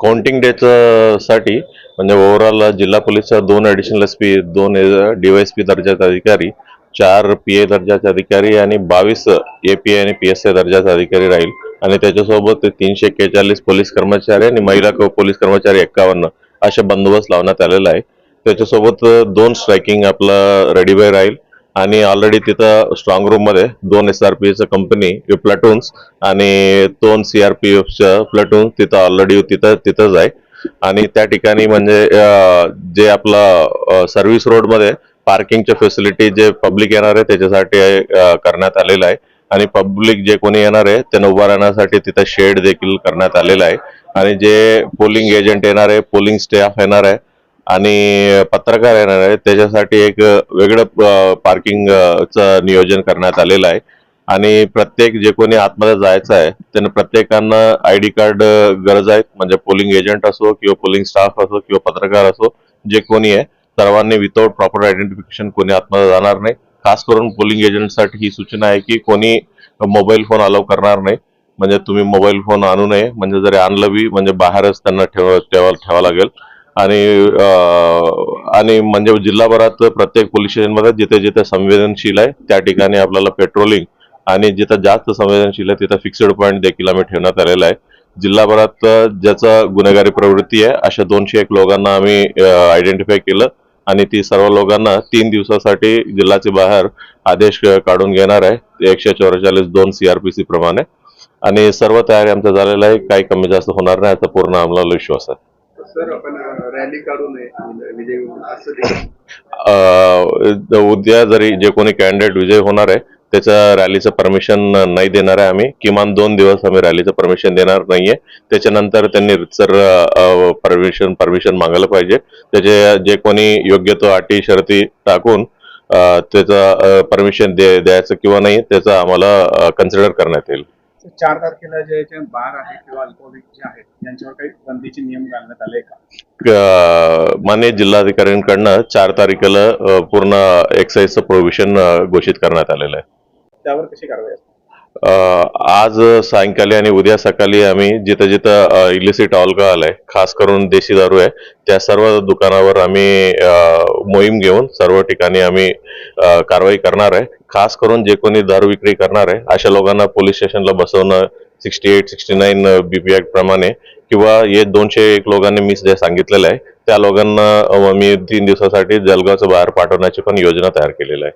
Counting डेचं uh, साठी म्हणजे ओव्हरऑल uh, जिल्हा पोलीसचा दोन ॲडिशनल एस पी दोन uh, डीवायएसपी दर्जाचे अधिकारी चार पी ए दर्जाचे अधिकारी आणि बावीस ए पी आणि पी एस ए दर्जाचा अधिकारी राहील. आणि त्याच्यासोबत तीनशे एक्केचाळीस पोलीस कर्मचारी आणि महिला पोलीस कर्मचारी एक्कावन्न असे बंदोबस्त लावण्यात आलेला आहे. त्याच्यासोबत दोन स्ट्रायकिंग आपलं रेडीबाय राहील. आणि ऑलरेडी तिथं स्ट्रॉंग रूममध्ये दोन S R P company platoons आणि दोन सी आर पी एफच्या प्लॅटून तिथं ऑलरेडी तिथं तिथंच आहे. आणि त्या ठिकाणी म्हणजे जे आपलं सर्व्हिस रोडमध्ये पार्किंगच्या फॅसिलिटी जे पब्लिक येणार आहे त्याच्यासाठी करण्यात आलेलं आहे. आणि पब्लिक जे कोणी येणार आहे त्यांना उभा राहण्यासाठी तिथं शेड देखील करण्यात आलेला आहे. आणि जे पोलिंग एजंट येणार आहे पोलिंग स्टाफ येणार आहे आणि पत्रकार येणार आहे त्याच्यासाठी एक वेगळं पार्किंगचं नियोजन करण्यात आलेलं आहे. आणि प्रत्येक जे कोणी आतमध्ये जायचं आहे त्यांना प्रत्येकांना आय डी कार्ड गरज आहे. म्हणजे पोलिंग एजंट असो किंवा पोलिंग स्टाफ असो किंवा पत्रकार असो जे कोणी आहे सर्वांनी विदाउट प्रॉपर आयडेंटिफिकेशन कोणी आतमध्ये जाणार नाही. खास करून पोलिंग एजंटसाठी ही सूचना आहे की कोणी मोबाईल फोन अलाव करणार नाही. म्हणजे तुम्ही मोबाईल फोन आणू नये. म्हणजे जरी आणलं बी म्हणजे बाहेरच त्यांना ठेवा ठेवा लागेल. आणि आणि म्हणजे जिल्हाभरात प्रत्येक पोलीस स्टेशनमध्ये जिथे जिथे संवेदनशील आहे त्या ठिकाणी आपल्याला पेट्रोलिंग आणि जिथं जास्त संवेदनशील आहे तिथं फिक्स्ड पॉईंट देखील आम्ही ठेवण्यात आलेला आहे. जिल्हाभरात ज्याचा गुन्हेगारी प्रवृत्ती आहे अशा दोनशे एक लोकांना आम्ही आयडेंटिफाय केलं आणि ती सर्व लोकांना तीन दिवसासाठी जिल्ह्याच्या बाहेर आदेश काढून घेणार आहे. एकशे चौवेचाळीस दोन सीआरपीसी प्रमाणे. आणि सर्व तयारी आमचं झालेलं आहे काही कमी जास्त होणार नाही याचा पूर्ण आम्हाला विश्वास आहे. रॅली काढू नये विजय असं देखील उद्या जरी जे कोणी कॅन्डिडेट विजय होणार आहे त्याच्या रॅलीचं परमिशन नाही देणार आहे आम्ही. किमान दोन दिवस आम्ही रॅलीचं परमिशन देणार नाहीये. त्याच्यानंतर त्यांनी सर परमिशन परमिशन मागायला पाहिजे. त्याचे जे कोणी योग्य तो अटी शर्ती टाकून त्याचं परमिशन द्यायचं किंवा नाही त्याचं आम्हाला कन्सिडर करण्यात येईल. चार तारखेला जे बार आहे किंवा अल्कोहोलिक जे आहेत यांच्यावर काही बंदीचे नियम घालण्यात आले का? अं, माननीय जिल्हाधिकाऱ्यांकडनं चार तारखेला पूर्ण एक्साईजचं प्रोव्हिजन घोषित करण्यात आलेलं आहे. त्यावर कशी कारवाई असते? आज सायंकाळी आणि उद्या सकाळी आम्ही जिथं जिथं इलिसिट अल्कोहोल आहे खास करून देशी दारू आहे त्या सर्व दुकानावर आम्ही मोहीम घेऊन सर्व ठिकाणी आम्ही कारवाई करणार आहे. खास करून जे कोणी दारू विक्री करणार आहे अशा लोकांना पोलीस स्टेशनला बसवणं sixty eight sixty nine BP act प्रमाणे किंवा हे दोनशे एक लोकांनी मी जे सांगितलेलं आहे त्या लोकांना मी तीन दिवसासाठी जलगावचं बाहेर पाठवण्याची पण योजना तयार केलेली आहे.